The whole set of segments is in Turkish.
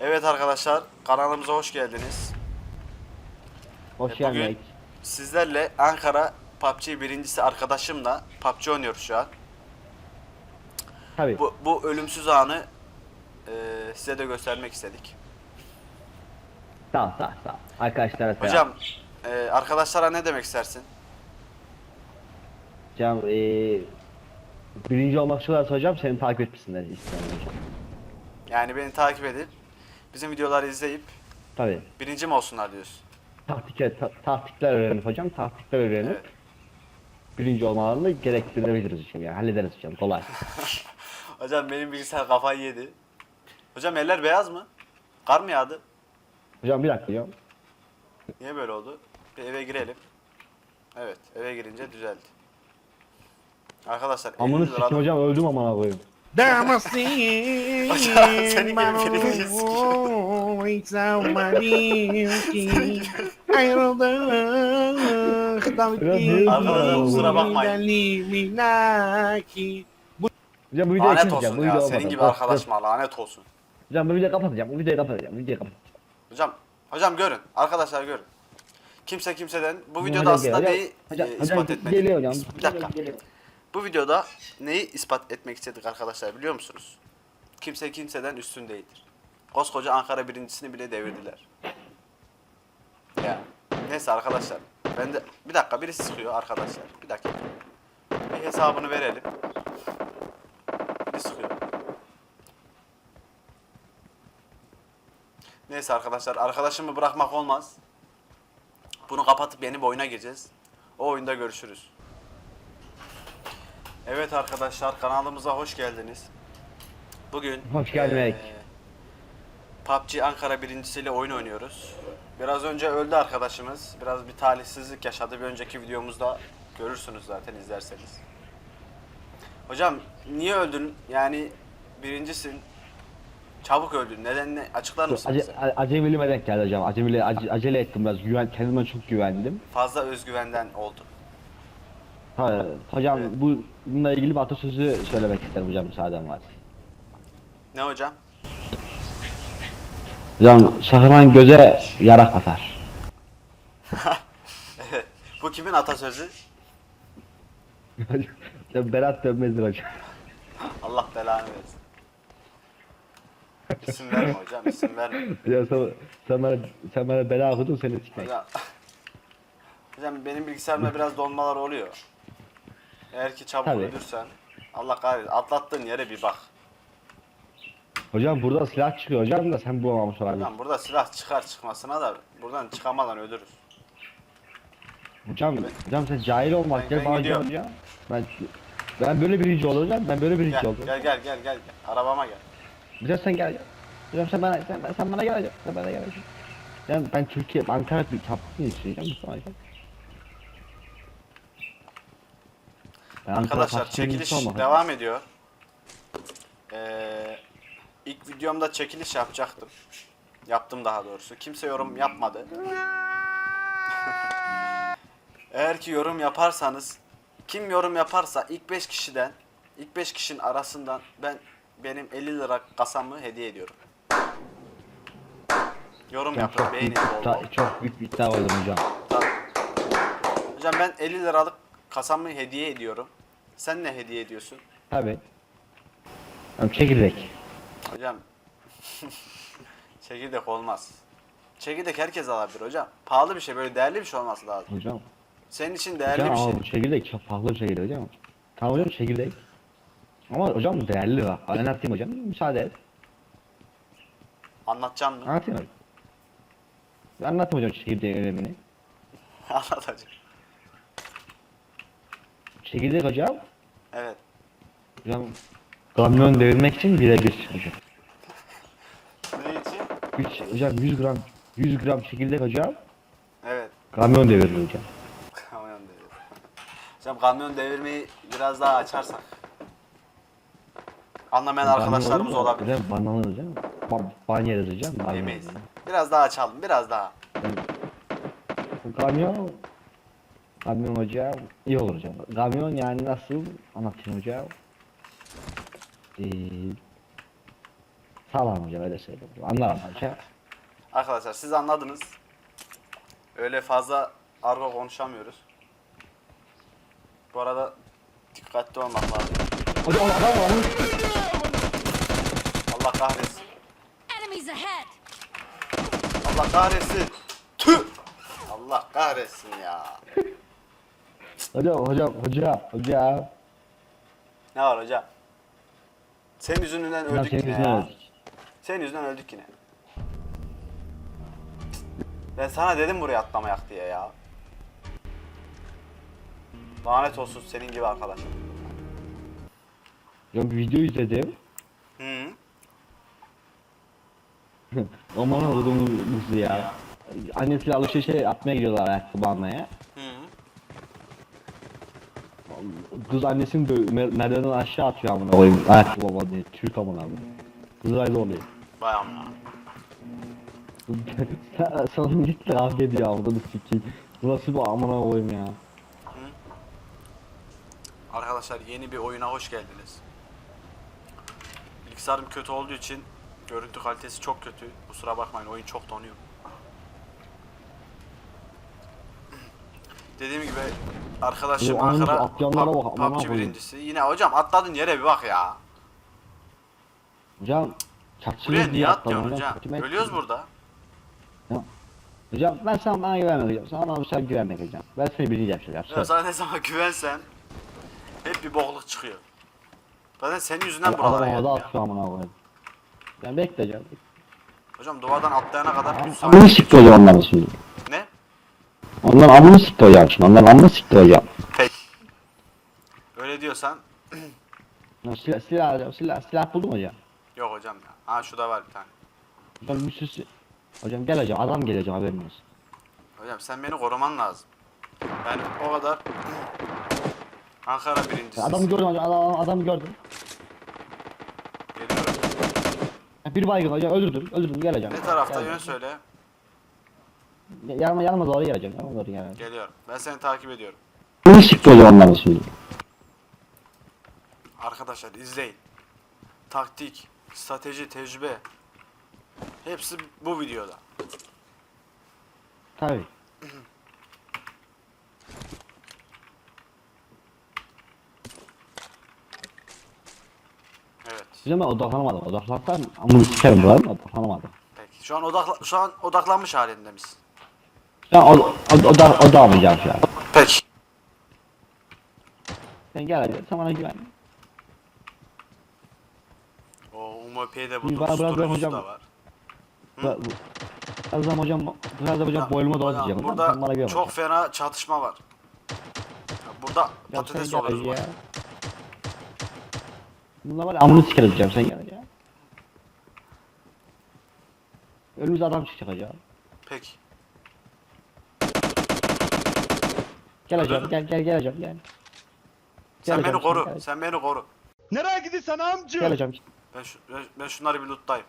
Evet arkadaşlar kanalımıza hoş geldiniz. Hoş E, bugün- gelmek. Sizlerle Ankara PUBG birincisi arkadaşımla PUBG oynuyoruz şu an. Tabii. Bu, bu ölümsüz anı e, size de göstermek istedik. Sağ ol, sağ ol, sağ ol. Arkadaşlara selam. Hocam e, arkadaşlara ne demek istersin? Hocam eee birinci olmak istiyorlarsa hocam seni takip etmesinler istiyorum hocam. Yani beni takip edip bizim videoları izleyip Tabii. birinci mi olsunlar diyorsun? Taktikler, ta- taktikler öğrenip hocam, taktikler öğrenip Evet. birinci olmalarını gerektirebiliriz hocam yani hallederiz hocam kolay. Hocam benim bilgisayar kafayı yedi. Hocam eller beyaz mı? Kar mı yağdı? hocam bir dakika hocam. Niye böyle oldu? Bir eve girelim. Evet, eve girince düzeldi. Arkadaşlar Amını 50 sikim hocam öldüm amına koyayım. Hocam, senin gibi birinciyiz ki. Arkadaşlar kusura bakmayın. Hocam bu videoyu lanet olsun Bu ya. video Senin gibi Dur, arkadaşıma lanet olsun. Hocam bu videoyu kapatacağım. Bu videoyu kapatacağım. Bu videoyu kapatacağım. Hocam, hocam görün. Arkadaşlar görün. Kimse kimseden bu videoda Hocam aslında neyi hocam, e, hocam, ispat etmedik. geliyor hocam. Bir dakika. Geliyor. Bu videoda neyi ispat etmek istedik arkadaşlar biliyor musunuz? Kimse kimseden üstün değildir. Koskoca Ankara birincisini bile devirdiler. Ya neyse arkadaşlar. Ben de bir dakika birisi sıkıyor arkadaşlar. Bir dakika. Bir hesabını verelim. Biri sıkıyor. Neyse arkadaşlar arkadaşımı bırakmak olmaz. Bunu kapatıp yeni bir oyuna gireceğiz. O oyunda görüşürüz. Evet arkadaşlar kanalımıza hoş geldiniz. Bugün Hoş gelmek. eee, PUBG Ankara birincisiyle oyun oynuyoruz. Biraz önce öldü arkadaşımız. Biraz bir talihsizlik yaşadı. Bir önceki videomuzda görürsünüz zaten izlerseniz. Hocam niye öldün? Yani birincisin. Çabuk öldün. Nedenini açıklar mısın Ace, bize? a- acemiliğime denk geldi hocam. Acemili, ace- acele ettim biraz. Güven, kendime çok güvendim. Fazla özgüvenden oldu. Ha, hocam Evet. bu bununla ilgili bir atasözü söylemek isterim hocam müsaaden var. Ne hocam? Hocam şahıran göze yara katar. Evet. Bu kimin atasözü? hocam Berat dönmezdir hocam. Allah belanı versin. İsim verme hocam, isim verme. Hocam sen, sen, bana, sen bana bela okudun seni sikmek. Hocam, hocam benim bilgisayarımda biraz donmalar oluyor. Eğer ki çabuk Tabii. ölürsen, Allah kahretsin, atlattığın yere bir bak. Hocam burada silah çıkıyor hocam da sen bulamamış olabilirsin. Hocam burada silah çıkar çıkmasına da buradan çıkamadan ölürüz. Hocam, hocam sen cahil olmak Ben- gel ben bana gidiyorum. gel hocam. Ben, ben böyle birinci olacağım. Ben böyle birinci Gel, olacağım. gel, gel, gel, gel, gel. Arabama gel. Hocam sen gel. Hocam sen bana sen, sen bana gel hocam. Sen bana gel hocam. Ben Türkiye, Ankara bir kapısını isteyeceğim Mustafa hocam. Ankara Arkadaşlar çekiliş devam ediyor. Ee, ilk videomda çekiliş yapacaktım. Yaptım daha doğrusu. Kimse yorum yapmadı. Eğer ki yorum yaparsanız kim yorum yaparsa ilk 5 kişiden ilk 5 kişinin arasından ben benim 50 lira kasamı hediye ediyorum. Yorum Hocam yapın, çok beğenin büyük, bol iddia- bol. çok büyük bir iddia hocam. Tabii. Hocam ben 50 liralık kasamı hediye ediyorum. Sen ne hediye ediyorsun? Tabi. Hocam çekirdek. Hocam çekirdek olmaz. Çekirdek herkes alabilir hocam. Pahalı bir şey böyle değerli bir şey olması lazım. Hocam. Senin için değerli Hocam bir şey. bu çekirdek çok farklı bir çekirdek hocam. Tamam hocam çekirdek. Ama hocam değerli bak. Anlatayım hocam. Müsaade et. Anlatacaksın mı? Anlatayım hocam. Ben anlatayım hocam çekirdeğin önemini. Anlatacağım. Çekirdek hocam. Evet. Hocam kamyon devirmek için birebir hocam. Ne için? Üç, hocam 100 gram 100 gram çekirdek hocam. Evet. Kamyon devirir hocam. Kamyon devir. Hocam kamyon devirmeyi biraz daha açarsak. Anlamayan arkadaşlarımız Kamyon olur mu? olabilir. Hocam bananır hocam. Ba ban yeriz hocam. Yemeyiz. Biraz daha açalım, biraz daha. Kamyon Kamyon hocam iyi olur hocam. Kamyon yani nasıl anlatayım hocam. Ee, Sağlam hocam öyle söyleyeyim. Anlarım hocam. Arkadaşlar siz anladınız. Öyle fazla argo konuşamıyoruz. Bu arada dikkatli olmak lazım. Hocam o adam var. Allah kahretsin. Allah kahretsin. Tüh! Allah kahretsin ya. Hocam hocam hocam hocam. Ne var hocam? Senin yüzünden Hocam öldük senin yine yüzünden ya. öldük. Senin yüzünden öldük yine. Ben sana dedim buraya atlamayak diye ya. Lanet olsun senin gibi arkadaşım. Hocam bir video izledim. Hı. Aman oğlum mutlu ya. Annesiyle alışverişe atmaya gidiyorlar ayakkabı almaya. Hı. Kız annesini dö- mer- merdivenden aşağı atıyor amına koyayım. Ayakkabı baba diye. Türk amına koyayım. Kız ayrı oluyor. Vay amma. Sen- Sana gitti kavga ediyor amına sikeyim. Bu nasıl bir amına koyayım ya. Arkadaşlar yeni bir oyuna hoş geldiniz. Bilgisayarım kötü olduğu için görüntü kalitesi çok kötü. Kusura bakmayın oyun çok donuyor. Dediğim gibi arkadaşım anamız Ankara atlayanlara bak, amına PUBG koyayım. birincisi. Yine hocam atladın yere bir bak ya. Hocam Buraya çatışıyoruz niye diye atlıyorsun hocam? Kime- Ölüyoruz burada. Hocam ben sana bana güvenmek hocam. Sana bana sen güvenmek hocam. Ben seni bileceğim şeyler. Ya Söz. sana ne zaman güvensem hep bir bokluk çıkıyor. Zaten senin yüzünden Adam buralara havada geldim ya. atıyor amına koyayım. Ben bekleyeceğim. Hocam duvardan atlayana kadar bir Amını saniye. sikti hocam onların şimdi. Ne? Onların amını sikti hocam şimdi. Onların amını sikti hocam. Peki. Öyle diyorsan Silah, silah hocam silah, silah buldum hocam. yok hocam ya. Ha şurada var bir tane. Hocam bir sürü Hocam gel hocam adam gelecek haberin olsun. Hocam sen beni koruman lazım. Ben o kadar Ankara birincisi. Ya Adamı gördüm hocam adam, adamı gördüm. Geliyorum. Bir baygın hocam öldürdüm öldürdüm gel hocam. Ne tarafta Gel. yön söyle. Yanıma, yanıma doğru geleceğim yanıma doğru geleceğim. Geliyorum. Ben seni takip ediyorum. Amını sikti hocam onların şimdi. Arkadaşlar izleyin. Taktik, strateji, tecrübe. Hepsi bu videoda. Tabii. Evet. Hocam ben odaklanamadım. Odaklansam amını sikerim bu arada odaklanamadım. Peki. Şu an odakla şu an odaklanmış halinde misin? Ben o, o, oda, odamayacağım şu an. Peki. Sen gel hadi sen bana güven. O UMP'de buldum. bana bırak Susturucusu hocam. da var. Bu- bu- Birazdan hocam, birazdan hocam boynuma Hocam, diyeceğim. hocam. Sen bana Burada çok hocam. fena çatışma var. Ya Burada Ya sen patates gel oluruz hadi bu. ya. Bunlar var ya amını sikerim diyeceğim sen gel ya. Önümüze adam çıkacak hocam. Peki. Gel hocam gel gel gel hocam gel. Sen Gel beni hocam, koru. Gel, Sen beni koru. Nereye gidiyorsun amca? gel hocam. Ben, şu, ben, ben şunları bir lootlayayım.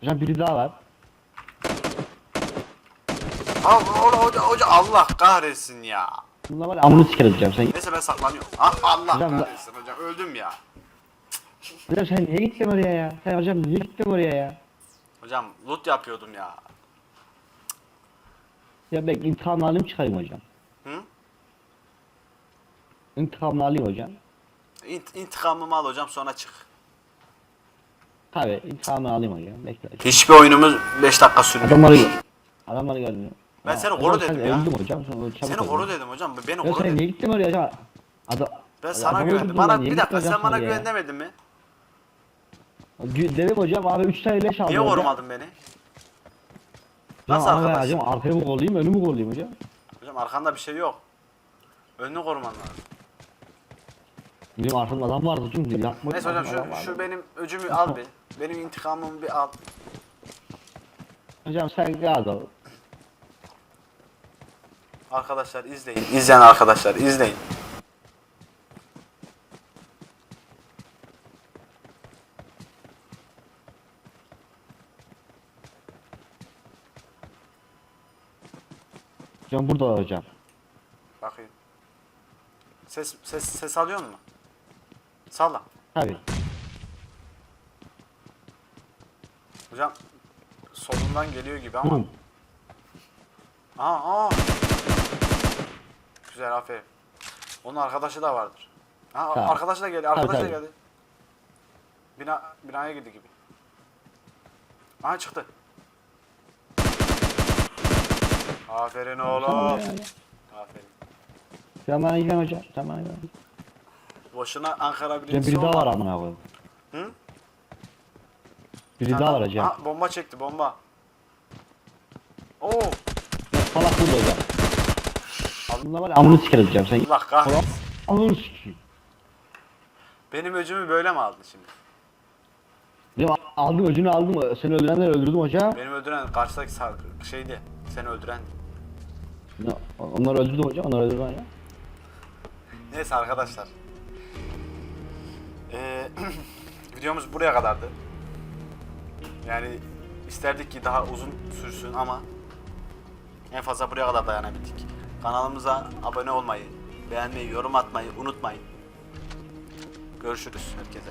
Hocam biri daha var. Hoca, hoca, hoca Allah kahretsin ya. Bunlar var ya amını sikerim sen. Neyse ben saklanıyorum. Ah, Allah Hocam, kahretsin hocam. Öldüm ya. Hocam sen niye gittin oraya ya? Sen hocam niye gittin oraya ya? Hocam loot yapıyordum ya. Ya ben intikamını alayım çıkayım hocam. Hı? İntikamını alayım hocam. İnt, intikamımı al hocam sonra çık. Tabi intikamını alayım hocam. Bekle hocam. Hiçbir oyunumuz 5 dakika sürmüyor. Adamları Adamları gördüm. Ben seni koru dedim ya. Öldüm hocam. Seni koru dedim hocam. Beni koru dedim. niye gittin oraya hocam? Adam, Ben sana güvendim. Bana bir dakika sen bana güven demedin mi? Dedim hocam abi 3 tane leş aldım. Niye korumadın beni? Nasıl abi arkadaş? hocam arkayı mı kollayayım önümü mü kollayayım hocam? Hocam arkanda bir şey yok. Önünü koruman lazım. Benim arkamda adam vardı hocam. Yapma. Neyse hocam şu, şu benim öcümü al bir. Benim intikamımı bir al. Hocam sen gaz ol. Arkadaşlar izleyin. İzleyen arkadaşlar izleyin. Hocam burada hocam. Bakayım. Ses ses ses alıyor mu? Salla. Tabi. Hocam solundan geliyor gibi ama. Hı. Aa, aa. Güzel aferin. Onun arkadaşı da vardır. Ha, Tamam. arkadaşı da geldi. Arkadaşı da geldi. Bina, binaya girdi gibi. Aha çıktı. Aferin oğlum. Aferin. Bana güven hocam. Bana güven. Boşuna Ankara Ya birincisi biri daha olma. var amına koyayım. Hı? Biri daha var hocam. Aha, bomba çekti bomba. Oo. Salak burada hocam. Bunlar var ya amını sikeriz hocam sen. Allah kahretsin. Amını sikeyim. Benim öcümü böyle mi aldın şimdi? Benim aldım öcünü aldım. Seni öldürenleri öldürdüm hocam. Benim öldüren karşıdaki sağ- şeydi. Seni öldüren. Ya, Onları öldürdüm hocam. Onları öldürdüm hocam. Neyse arkadaşlar. Ee, videomuz buraya kadardı. Yani isterdik ki daha uzun sürsün ama en fazla buraya kadar dayanabildik. Kanalımıza abone olmayı, beğenmeyi, yorum atmayı unutmayın. Görüşürüz herkese.